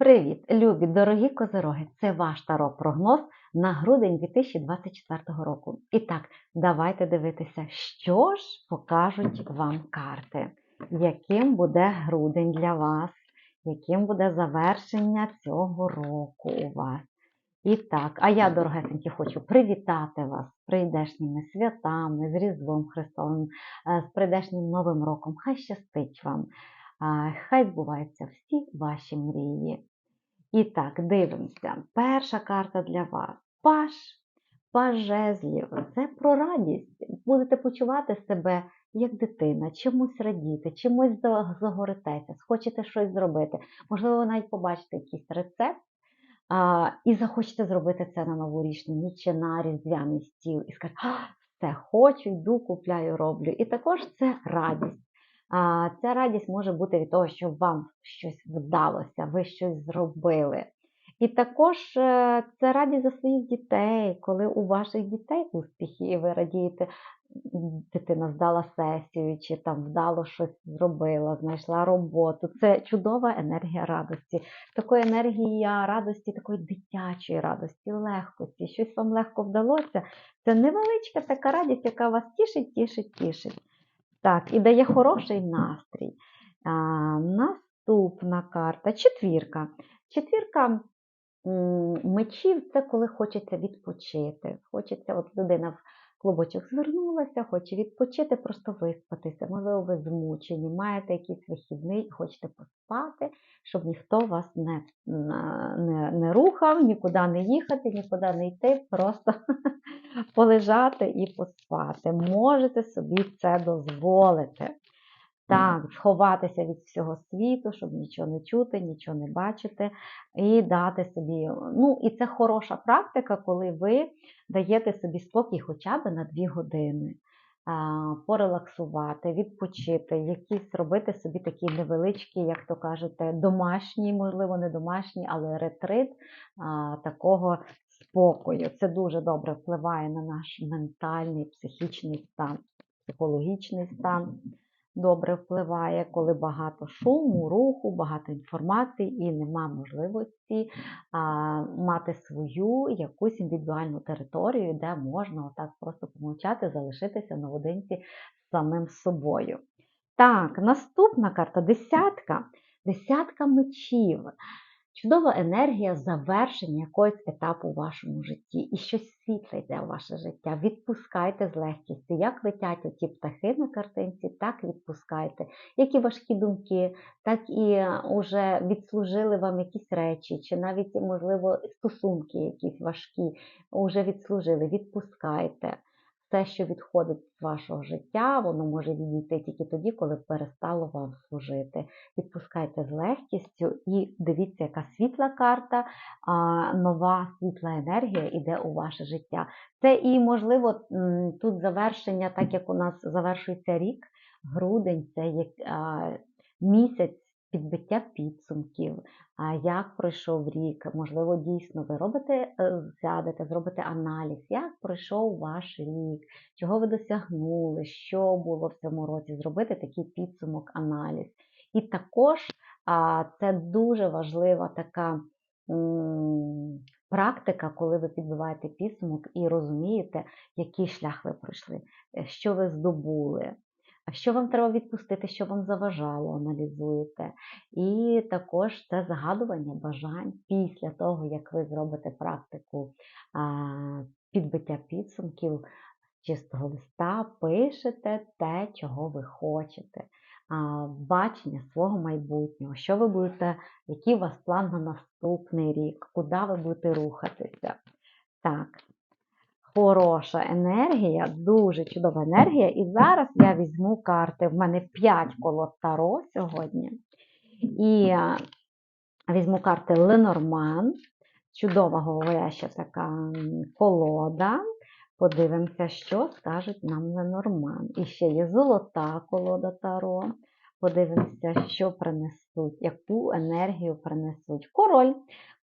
Привіт, любі, дорогі козироги! Це ваш таро-прогноз на грудень 2024 року. І так, давайте дивитися, що ж покажуть вам карти, яким буде грудень для вас, яким буде завершення цього року у вас. І так, а я, дорогесенькі, хочу привітати вас з прийдешніми святами, з Різдвом Христовим, е, з прийдешнім Новим роком. Хай щастить вам! Хай збуваються всі ваші мрії. І так, дивимося. Перша карта для вас. Паш. Паш жезлів. Це про радість. Будете почувати себе як дитина, чомусь радіти, чомусь за- загоритеся, схочете щось зробити. Можливо, ви навіть побачите якийсь рецепт а, і захочете зробити це на новорічну ніч чи на різдвяний стіл. І скажете, все, хочу, йду, купляю, роблю. І також це радість. Ця радість може бути від того, що вам щось вдалося, ви щось зробили. І також е, це радість за своїх дітей, коли у ваших дітей успіхи, і ви радієте, дитина здала сесію, чи там вдало щось зробила, знайшла роботу. Це чудова енергія радості. Такої енергії радості, такої дитячої радості, легкості. Щось вам легко вдалося. Це невеличка така радість, яка вас тішить, тішить, тішить. Так, і дає хороший настрій. А, наступна карта четвірка. Четвірка мечів це коли хочеться відпочити. Хочеться, от людина в клубочок звернулася, хоче відпочити, просто виспатися. Можливо, ви змучені, маєте якийсь вихідний і хочете поспати, щоб ніхто вас не, не, не рухав, нікуди не їхати, нікуди не йти, просто полежати і поспати. Можете собі це дозволити. Так, сховатися від всього світу, щоб нічого не чути, нічого не бачити, і дати собі. Ну, і це хороша практика, коли ви даєте собі спокій хоча б на 2 години. Порелаксувати, відпочити, якісь робити собі такі невеличкі, як то кажете, домашні, можливо, не домашні, але ретрит такого спокою. Це дуже добре впливає на наш ментальний, психічний стан, психологічний стан добре впливає, коли багато шуму, руху, багато інформації і нема можливості а, мати свою якусь індивідуальну територію, де можна отак просто помовчати, залишитися наодинці з самим собою. Так, наступна карта десятка. Десятка мечів. Чудова енергія завершення якогось етапу у вашому житті. І щось світле йде у ваше життя. Відпускайте з легкістю. Як летять оті птахи на картинці, так відпускайте. Які важкі думки, так і вже відслужили вам якісь речі, чи навіть, можливо, стосунки якісь важкі, вже відслужили. Відпускайте. Все, що відходить з вашого життя, воно може відійти тільки тоді, коли перестало вам служити. Відпускайте з легкістю і дивіться, яка світла карта, а, нова світла енергія йде у ваше життя. Це і, можливо, тут завершення, так як у нас завершується рік, грудень, це як місяць підбиття підсумків, як пройшов рік. Можливо, дійсно ви робите, е, сядете, зробите аналіз, як пройшов ваш рік, чого ви досягнули, що було в цьому році, зробити такий підсумок, аналіз. І також це дуже важлива така практика, коли ви підбиваєте підсумок і розумієте, який шлях ви пройшли, е, що ви здобули. Що вам треба відпустити, що вам заважало, аналізуєте. І також це загадування бажань після того, як ви зробите практику підбиття підсумків чистого листа, пишете те, чого ви хочете, бачення свого майбутнього, що ви будете, який у вас план на наступний рік, куди ви будете рухатися. Так, хороша енергія, дуже чудова енергія. І зараз я візьму карти. В мене 5 колод Таро сьогодні. І е, візьму карти Ленорман. Чудова говоряща така колода. Подивимося, що скажуть нам Ленорман. І ще є золота колода Таро. Подивимося, що принесуть, яку енергію принесуть. Король.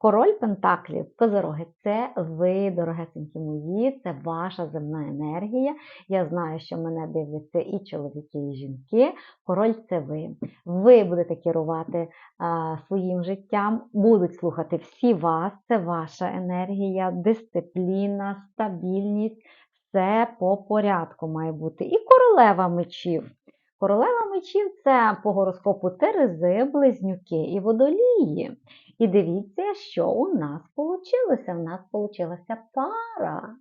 Король Пентаклів, козороги, це ви, дорогесенькі мої, це ваша земна енергія. Я знаю, що мене дивляться і чоловіки, і жінки. Король це ви. Ви будете керувати а, своїм життям, будуть слухати всі вас, це ваша енергія, дисципліна, стабільність. Все по порядку має бути. І королева мечів. Королева мечів це по гороскопу Терези, близнюки і водолії. І дивіться, що у нас вийшло. У нас вийшла пара.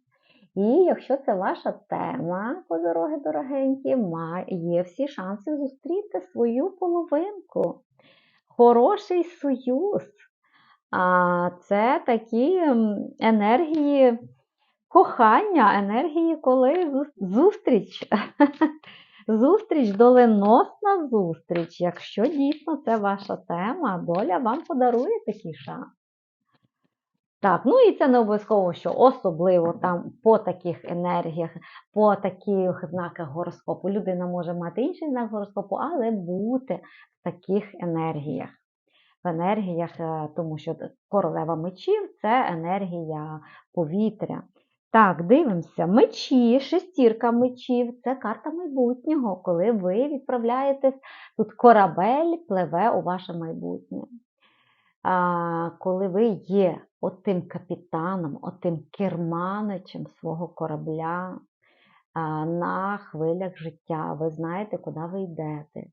І якщо це ваша тема, по дороги дорогенькі, є всі шанси зустріти свою половинку. Хороший союз. А Це такі енергії кохання, енергії, коли зустріч. Зустріч, доленосна зустріч. Якщо дійсно це ваша тема, доля вам подарує такий шанс. Так, ну і це не обов'язково, що особливо там по таких енергіях, по таких знаках гороскопу. Людина може мати інший знак гороскопу, але бути в таких енергіях. В енергіях, е, тому що королева мечів це енергія повітря. Так, дивимося. Мечі, шестірка мечів це карта майбутнього, коли ви відправляєтесь, тут корабель пливе у ваше майбутнє. А, Коли ви є отим капітаном, отим керманичем свого корабля на хвилях життя, ви знаєте, куди ви йдете.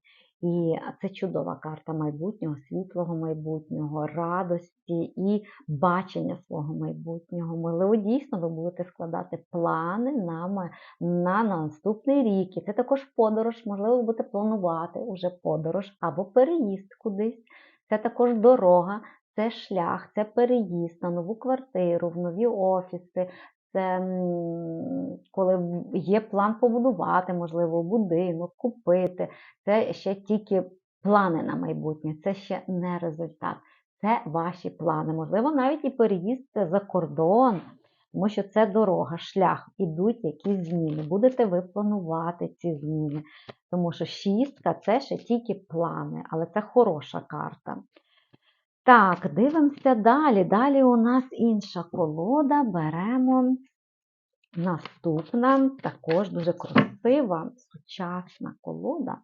І це чудова карта майбутнього, світлого майбутнього, радості і бачення свого майбутнього. Можливо, дійсно ви будете складати плани на на наступний рік. І це також подорож, можливо, ви будете планувати уже подорож або переїзд кудись. Це також дорога, це шлях, це переїзд на нову квартиру, в нові офіси, це коли є план побудувати, можливо, будинок, купити. Це ще тільки плани на майбутнє, це ще не результат. Це ваші плани. Можливо, навіть і переїзд за кордон, тому що це дорога, шлях, ідуть якісь зміни. Будете ви планувати ці зміни. Тому що шістка це ще тільки плани, але це хороша карта. Так, дивимося далі. Далі у нас інша колода. Беремо наступна, також дуже красива, сучасна колода.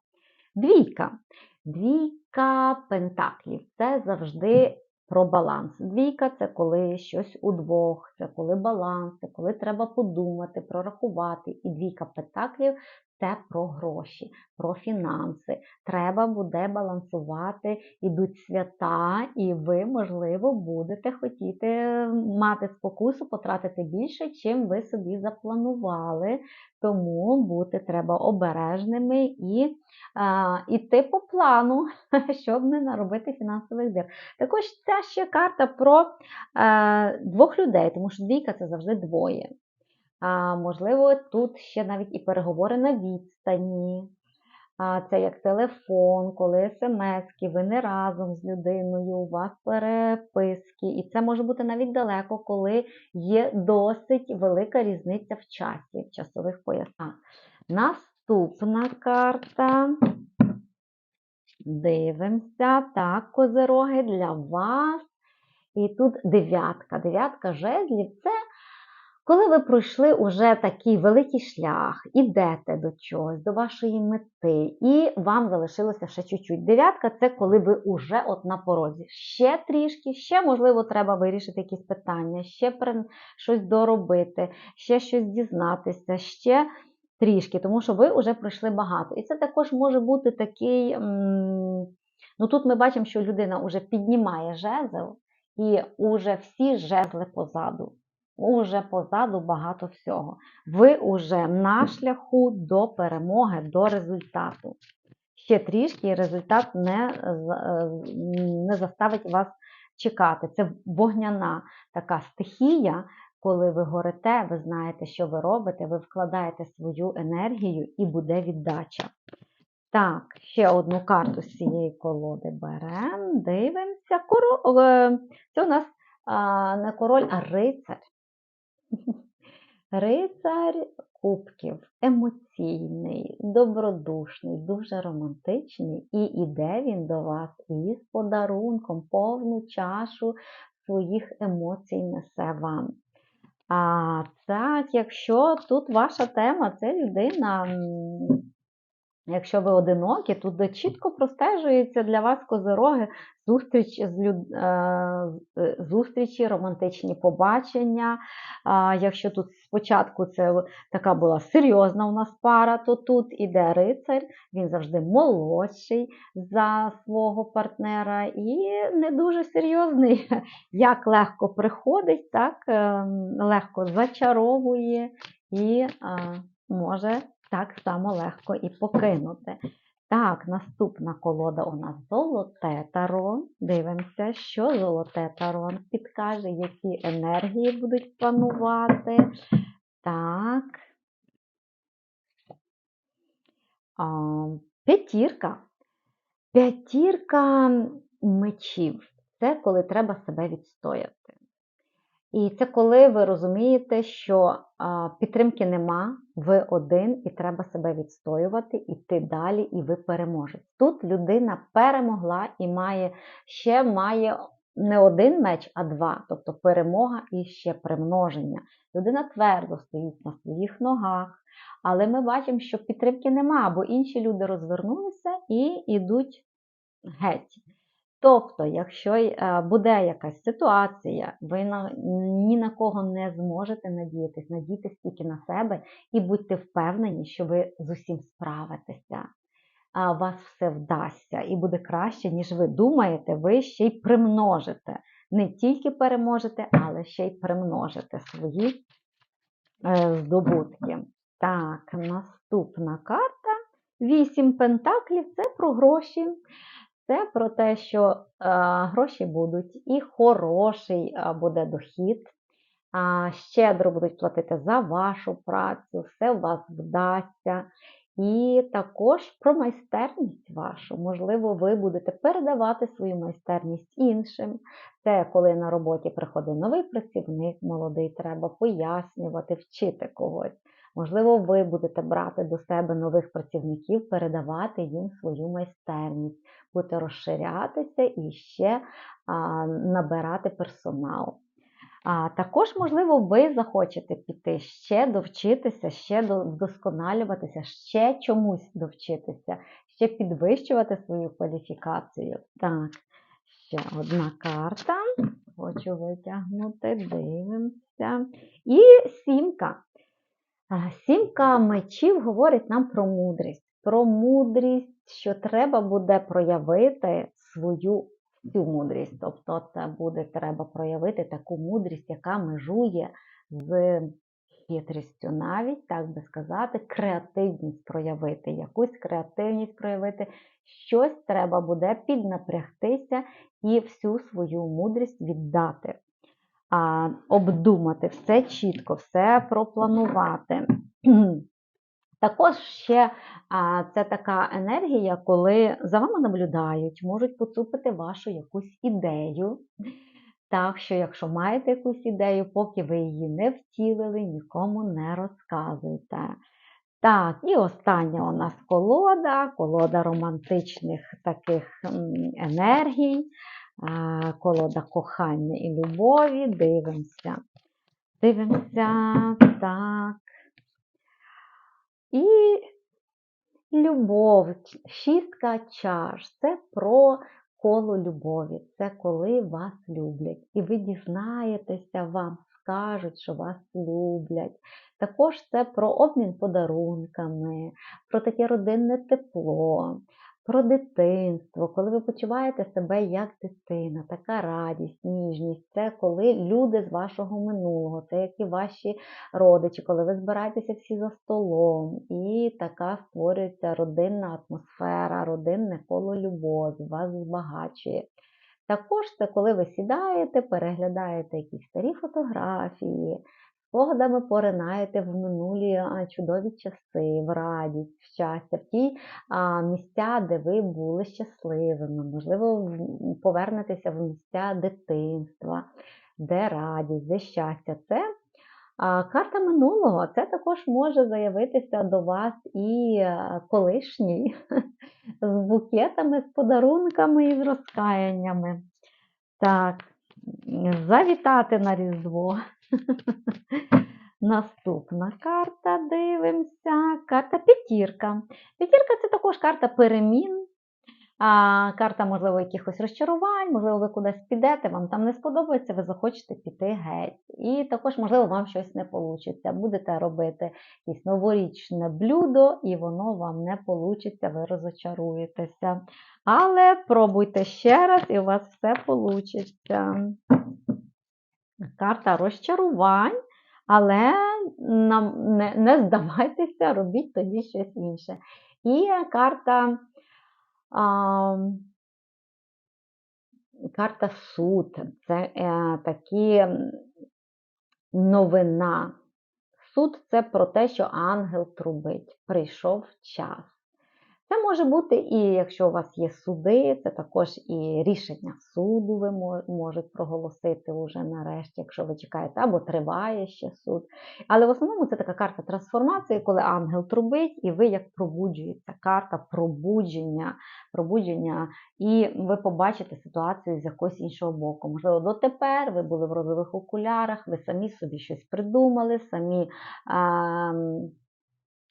Двійка. Двійка пентаклів. Це завжди про баланс. Двійка це коли щось удвох, це коли баланс, це коли треба подумати, прорахувати. І двійка пентаклів це про гроші, про фінанси. Треба буде балансувати, ідуть свята, і ви, можливо, будете хотіти мати спокусу, потратити більше, чим ви собі запланували. Тому бути треба обережними і а, іти по плану, щоб не наробити фінансових дир. Також ця ще карта про а, двох людей, тому що двійка це завжди двоє. А, Можливо, тут ще навіть і переговори на відстані. А, Це як телефон, коли смс, ви не разом з людиною, у вас переписки. І це може бути навіть далеко, коли є досить велика різниця в часі, в часових поясах. Наступна карта. Дивимося. Так, козероги для вас. І тут дев'ятка. Дев'ятка жезлів це коли ви пройшли уже такий великий шлях, ідете до чогось, до вашої мети, і вам залишилося ще чуть-чуть. Дев'ятка це коли ви вже от на порозі. Ще трішки, ще, можливо, треба вирішити якісь питання, ще щось доробити, ще щось дізнатися, ще трішки, тому що ви вже пройшли багато. І це також може бути такий. Ну Тут ми бачимо, що людина вже піднімає жезл, і вже всі жезли позаду. Уже позаду багато всього. Ви уже на шляху до перемоги, до результату. Ще трішки і результат не, е, не заставить вас чекати. Це вогняна така стихія, коли ви горите, ви знаєте, що ви робите, ви вкладаєте свою енергію і буде віддача. Так, ще одну карту з цієї колоди беремо, дивимося. Е, це у нас не король, а рицар. Рицар кубків емоційний, добродушний, дуже романтичний, і іде він до вас із подарунком, повну чашу своїх емоцій несе вам. А так, якщо тут ваша тема, це людина, якщо ви одинокі, тут чітко простежується для вас козироги зустріч з люд... е, е, зустрічі, романтичні побачення. Якщо тут спочатку це така була серйозна у нас пара, то тут іде рицар, він завжди молодший за свого партнера і не дуже серйозний, як легко приходить, так е, легко зачаровує і е, може так само легко і покинути. Так, наступна колода у нас золоте таро. Дивимося, що золоте таро підкаже, які енергії будуть панувати. Так. П'ятірка. П'ятірка мечів. Це коли треба себе відстояти. І це коли ви розумієте, що підтримки нема, ви один, і треба себе відстоювати, іти далі, і ви переможете. Тут людина перемогла і має ще має не один меч, а два, тобто перемога і ще примноження. Людина твердо стоїть на своїх ногах, але ми бачимо, що підтримки нема, бо інші люди розвернулися і йдуть геть. Тобто, якщо е, буде якась ситуація, ви ні на кого не зможете надіятись, надійтесь тільки на себе і будьте впевнені, що ви з усім справитеся. А вас все вдасться і буде краще, ніж ви думаєте, ви ще й примножите. Не тільки переможете, але ще й примножите свої е, здобутки. Так, наступна карта. Вісім пентаклів це про гроші. Це про те, що е, гроші будуть і хороший е, буде дохід, е, щедро будуть платити за вашу працю, все у вас вдасться. І також про майстерність вашу. Можливо, ви будете передавати свою майстерність іншим. Це коли на роботі приходить новий працівник, молодий, треба пояснювати, вчити когось. Можливо, ви будете брати до себе нових працівників, передавати їм свою майстерність, будете розширятися і ще набирати персонал. А також, можливо, ви захочете піти ще довчитися, ще вдосконалюватися, ще чомусь довчитися, ще підвищувати свою кваліфікацію. Так, ще одна карта. Хочу витягнути, дивимося. І сімка. Сімка мечів говорить нам про мудрість. Про мудрість, що треба буде проявити свою всю мудрість. Тобто, це буде треба проявити таку мудрість, яка межує з хитрістю, навіть, так би сказати, креативність проявити, якусь креативність проявити, щось треба буде піднапрягтися і всю свою мудрість віддати обдумати, все чітко, все пропланувати. Також ще це така енергія, коли за вами наблюдають, можуть поцупити вашу якусь ідею. Так що, якщо маєте якусь ідею, поки ви її не втілили, нікому не розказуйте. Так, і остання у нас колода, колода романтичних таких енергій колода кохання і любові. Дивимося. Дивимося, так. І любов, шістка чаш це про коло любові. Це коли вас люблять. І ви дізнаєтеся, вам скажуть, що вас люблять. Також це про обмін подарунками, про таке родинне тепло, про дитинство, коли ви почуваєте себе як дитина, така радість, ніжність, це коли люди з вашого минулого, це як і ваші родичі, коли ви збираєтеся всі за столом, і така створюється родинна атмосфера, родинне коло любові, вас збагачує. Також це коли ви сідаєте, переглядаєте якісь старі фотографії, спогадами поринаєте в минулі чудові часи, в радість, в щастя, в ті місця, де ви були щасливими, можливо, повернетеся в місця дитинства, де радість, де щастя. Це А карта минулого це також може заявитися до вас і колишній з букетами, з подарунками і з розкаяннями. Так, завітати на Різдво. Наступна карта, дивимося. Карта п'ятірка. П'ятірка це також карта перемін. Карта, можливо, якихось розчарувань, можливо, ви кудись підете, вам там не сподобається, ви захочете піти геть. І також, можливо, вам щось не вийде. Будете робити якесь новорічне блюдо, і воно вам не вийде, ви розочаруєтеся. Але пробуйте ще раз, і у вас все вийде. Карта розчарувань, але не, здавайтеся, робіть тоді щось інше. І карта. А, Карта суд це е, такі новина. Суд це про те, що ангел трубить. Прийшов час. Це може бути і якщо у вас є суди, це також і рішення суду ви можуть проголосити уже нарешті, якщо ви чекаєте, або триває ще суд. Але в основному це така карта трансформації, коли ангел трубить, і ви як пробуджується, карта пробудження, пробудження, і ви побачите ситуацію з якогось іншого боку. Можливо, дотепер ви були в розових окулярах, ви самі собі щось придумали, самі. А,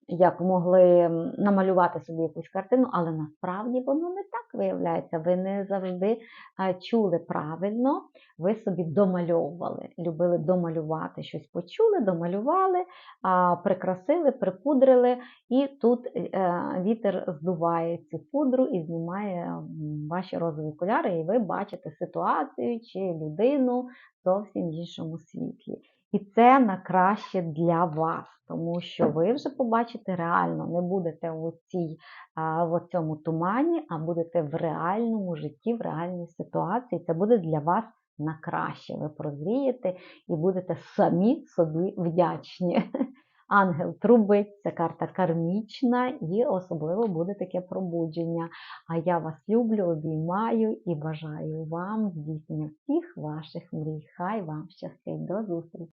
як могли намалювати собі якусь картину, але насправді воно не так виявляється. Ви не завжди чули правильно, ви собі домальовували, любили домалювати щось, почули, домалювали, прикрасили, припудрили, і тут е, вітер здуває цю пудру і знімає ваші розові окуляри, і ви бачите ситуацію чи людину зовсім іншому світлі. І це на краще для вас, тому що ви вже побачите реально, не будете у цій, в цьому тумані, а будете в реальному житті, в реальній ситуації. Це буде для вас на краще. Ви прозрієте і будете самі собі вдячні. Ангел трубить, це карта кармічна, і особливо буде таке пробудження. А я вас люблю, обіймаю і бажаю вам здійснення всіх ваших мрій. Хай вам щастить. До зустрічі!